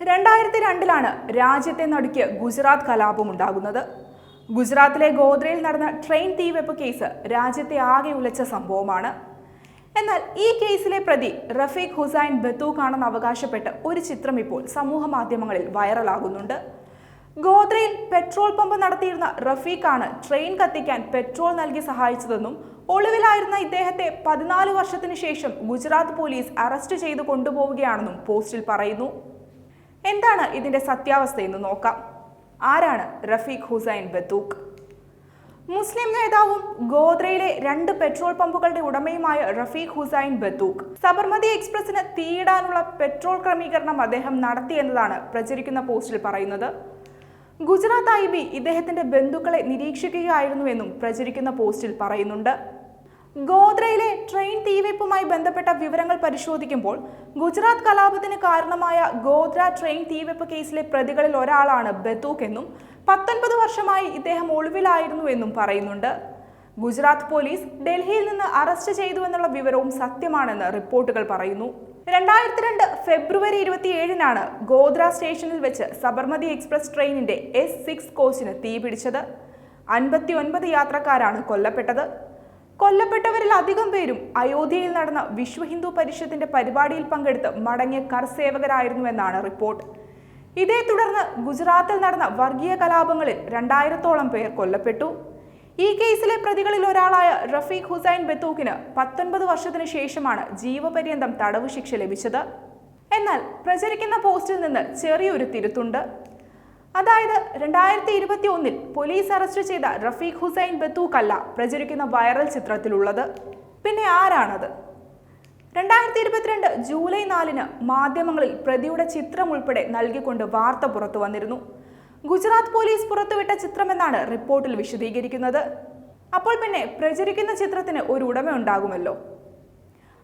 രണ്ടായിരത്തി രണ്ടിലാണ് രാജ്യത്തെ നടുക്കിയ ഗുജറാത്ത് കലാപം ഉണ്ടാകുന്നത്. ഗുജറാത്തിലെ ഗോദ്രയിൽ നടന്ന ട്രെയിൻ തീവെപ്പ് കേസ് രാജ്യത്തെ ആകെ ഉലച്ച സംഭവമാണ്. എന്നാൽ ഈ കേസിലെ പ്രതി റഫീഖ് ഹുസൈൻ ബത്തൂഖാണെന്ന് അവകാശപ്പെട്ട് ഒരു ചിത്രം ഇപ്പോൾ സമൂഹ മാധ്യമങ്ങളിൽ വൈറലാകുന്നുണ്ട്. ഗോദ്രയിൽ പെട്രോൾ പമ്പ് നടത്തിയിരുന്ന റഫീഖാണ് ട്രെയിൻ കത്തിക്കാൻ പെട്രോൾ നൽകി സഹായിച്ചതെന്നും ഒളിവിലായിരുന്ന ഇദ്ദേഹത്തെ പതിനാല് വർഷത്തിന് ശേഷം ഗുജറാത്ത് പോലീസ് അറസ്റ്റ് ചെയ്ത് കൊണ്ടുപോവുകയാണെന്നും പോസ്റ്റിൽ പറയുന്നു. എന്താണ് ഇതിന്റെ സത്യാവസ്ഥ എന്ന് നോക്കാം. ആരാണ് റഫീഖ് ഹുസൈൻ ബത്തൂഖ്? മുസ്ലിം നേതാവും ഗോദ്രയിലെ രണ്ട് പെട്രോൾ പമ്പുകളുടെ ഉടമയുമായ റഫീഖ് ഹുസൈൻ ബത്തൂഖ്. സബർമതി എക്സ്പ്രസിന് തീയിടാനുള്ള പെട്രോൾ ക്രമീകരണം അദ്ദേഹം നടത്തിയെന്നതാണ് പ്രചരിക്കുന്ന പോസ്റ്റിൽ പറയുന്നത്. ഗുജറാത്ത് ഐ ബി ഇദ്ദേഹത്തിന്റെ ബന്ധുക്കളെ നിരീക്ഷിക്കുകയായിരുന്നുവെന്നും പ്രചരിക്കുന്ന പോസ്റ്റിൽ പറയുന്നുണ്ട്. ഗോദ്രയിലെ ട്രെയിൻ തീവെപ്പുമായി ബന്ധപ്പെട്ട വിവരങ്ങൾ പരിശോധിക്കുമ്പോൾ ഗുജറാത്ത് കലാപത്തിന് കാരണമായ ഗോദ്ര ട്രെയിൻ തീവെപ്പ് കേസിലെ പ്രതികളിൽ ഒരാളാണ് ബത്തൂഖ് എന്നും പത്തൊൻപത് വർഷമായി ഇദ്ദേഹം ഒളിവിലായിരുന്നുവെന്നും പറയുന്നുണ്ട്. ഗുജറാത്ത് പോലീസ് ഡൽഹിയിൽ നിന്ന് അറസ്റ്റ് ചെയ്തുവെന്നുള്ള വിവരവും സത്യമാണെന്ന് റിപ്പോർട്ടുകൾ പറയുന്നു. രണ്ടായിരത്തി രണ്ട് ഫെബ്രുവരി ഇരുപത്തിയേഴിനാണ് ഗോദ്ര സ്റ്റേഷനിൽ വെച്ച് സബർമതി എക്സ്പ്രസ് ട്രെയിനിന്റെ എസ് സിക്സ് കോച്ചിന് തീപിടിച്ചത്. അൻപത്തി ഒൻപത് യാത്രക്കാരാണ് കൊല്ലപ്പെട്ടത്. കൊല്ലപ്പെട്ടവരിൽ അധികം പേരും അയോധ്യയിൽ നടന്ന വിശ്വ ഹിന്ദു പരിഷത്തിന്റെ പരിപാടിയിൽ പങ്കെടുത്ത് മടങ്ങിയ കർസേവകരായിരുന്നുവെന്നാണ് റിപ്പോർട്ട്. ഇതേ തുടർന്ന് ഗുജറാത്തിൽ നടന്ന വർഗീയ കലാപങ്ങളിൽ രണ്ടായിരത്തോളം പേർ കൊല്ലപ്പെട്ടു. ഈ കേസിലെ പ്രതികളിൽ ഒരാളായ റഫീഖ് ഹുസൈൻ ബത്തൂഖിന് പത്തൊൻപത് വർഷത്തിന് ശേഷമാണ് ജീവപര്യന്തം തടവ് ശിക്ഷ ലഭിച്ചത്. എന്നാൽ പ്രചരിക്കുന്ന പോസ്റ്റിൽ നിന്ന് ചെറിയൊരു തിരുത്തുണ്ട്. അതായത് രണ്ടായിരത്തി ഇരുപത്തി ഒന്നിൽ പോലീസ് അറസ്റ്റ് ചെയ്ത റഫീഖ് ഹുസൈൻ ബത്തൂക്കല്ല പ്രചരിക്കുന്ന വൈറൽ ചിത്രത്തിലുള്ളത്. പിന്നെ ആരാണത്? രണ്ടായിരത്തി ഇരുപത്തിരണ്ട് ജൂലൈ നാലിന് മാധ്യമങ്ങളിൽ പ്രതിയുടെ ചിത്രം ഉൾപ്പെടെ നൽകിക്കൊണ്ട് വാർത്ത പുറത്തു വന്നിരുന്നു. ഗുജറാത്ത് പോലീസ് പുറത്തുവിട്ട ചിത്രമെന്നാണ് റിപ്പോർട്ടിൽ വിശദീകരിക്കുന്നത്. അപ്പോൾ പിന്നെ പ്രചരിക്കുന്ന ചിത്രത്തിന് ഒരു ഉടമ ഉണ്ടാകുമല്ലോ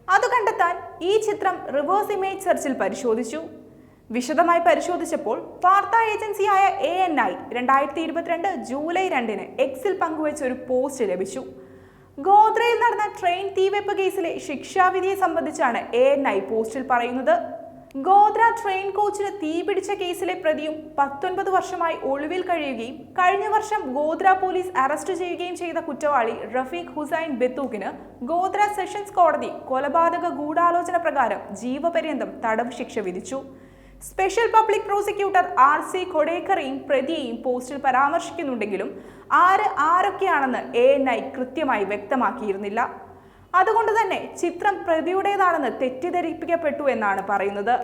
അത് കണ്ടെത്താൻ ഈ ചിത്രം റിവേഴ്സ് ഇമേജ് സെർച്ചിൽ പരിശോധിച്ചു. വിശദമായി പരിശോധിച്ചപ്പോൾ വാർത്താ ഏജൻസിയായ എ എൻ ഐ രണ്ടായിരത്തി ഇരുപത്തിരണ്ട് ജൂലൈ രണ്ടിന് എക്സിൽ പങ്കുവച്ച ഒരു പോസ്റ്റ് ലഭിച്ചു. ഗോദ്രയിൽ നടന്ന ട്രെയിൻ തീവെപ്പ് കേസിലെ ശിക്ഷാവിധിയെ സംബന്ധിച്ചാണ് എ എൻ ഐ പോസ്റ്റിൽ പറയുന്നത്. ഗോദ്ര ട്രെയിൻ കോച്ചിന് തീപിടിച്ച കേസിലെ പ്രതിയും പത്തൊൻപത് വർഷമായി ഒളിവിൽ കഴിയുകയും കഴിഞ്ഞ വർഷം ഗോദ്ര പോലീസ് അറസ്റ്റ് ചെയ്യുകയും ചെയ്ത കുറ്റവാളി റഫീഖ് ഹുസൈൻ ബത്തൂഖിന് ഗോദ്ര സെഷൻസ് കോടതി കൊലപാതക ഗൂഢാലോചന പ്രകാരം ജീവപര്യന്തം തടവ് ശിക്ഷ വിധിച്ചു. Special public prosecutor R C കൊടേക്കറയും പ്രതിയെയും പോസ്റ്റിൽ പരാമർശിക്കുന്നുണ്ടെങ്കിലും ആര് ആരൊക്കെയാണെന്ന് എ എൻ ഐ കൃത്യമായി വ്യക്തമാക്കിയിരുന്നില്ല. അതുകൊണ്ട് തന്നെ ചിത്രം പ്രതിയുടേതാണെന്ന് തെറ്റിദ്ധരിപ്പിക്കപ്പെട്ടു എന്നാണ് പറയുന്നത്.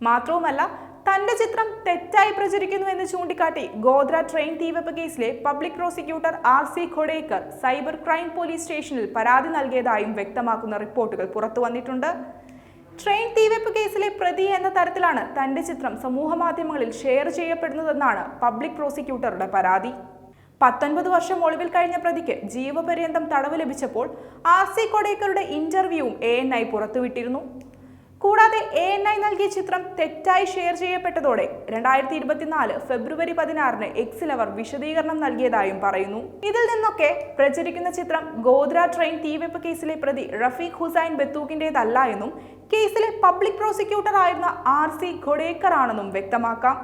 മാത്രവുമല്ല തന്റെ ചിത്രം തെറ്റായി പ്രചരിക്കുന്നു എന്ന് ചൂണ്ടിക്കാട്ടി ഗോദ്ര ട്രെയിൻ തീവെപ്പ് കേസിലെ public prosecutor R C Khodekar cyber crime police സ്റ്റേഷനിൽ പരാതി നൽകിയതായും വ്യക്തമാക്കുന്ന റിപ്പോർട്ടുകൾ പുറത്തു വന്നിട്ടുണ്ട് ട്രെയിൻ തീവെപ്പ് കേസിലെ പ്രതി എന്ന തരത്തിലാണ് തന്റെ ചിത്രം സമൂഹ മാധ്യമങ്ങളിൽ ഷെയർ ചെയ്യപ്പെടുന്നതെന്നാണ് പബ്ലിക് പ്രോസിക്യൂട്ടറുടെ പരാതി. പത്തൊൻപത് വർഷം ഒളിവിൽ കഴിഞ്ഞ പ്രതിക്ക് ജീവപര്യന്തം തടവ് ലഭിച്ചപ്പോൾ ആർ സി കൊടേക്കറുടെ ഇന്റർവ്യൂവും എ എൻ ഐ പുറത്തുവിട്ടിരുന്നു. കൂടാതെ എ എൻ ഐ നൽകിയ ചിത്രം തെറ്റായി ഷെയർ ചെയ്യപ്പെട്ടതോടെ രണ്ടായിരത്തി ഇരുപത്തിനാല് ഫെബ്രുവരി പതിനാറിന് എക്സിൽ അവർ വിശദീകരണം നൽകിയതായും പറയുന്നു. ഇതിൽ നിന്നൊക്കെ പ്രചരിക്കുന്ന ചിത്രം ഗോദ്ര ട്രെയിൻ തീവെപ്പ് കേസിലെ പ്രതി റഫീഖ് ഹുസൈൻ ബത്തൂക്കിന്റേതല്ല എന്നും കേസിലെ പബ്ലിക് പ്രോസിക്യൂട്ടർ ആയിരുന്ന ആർ സി ഖൊഡേക്കർ ആണെന്നും വ്യക്തമാക്കാം.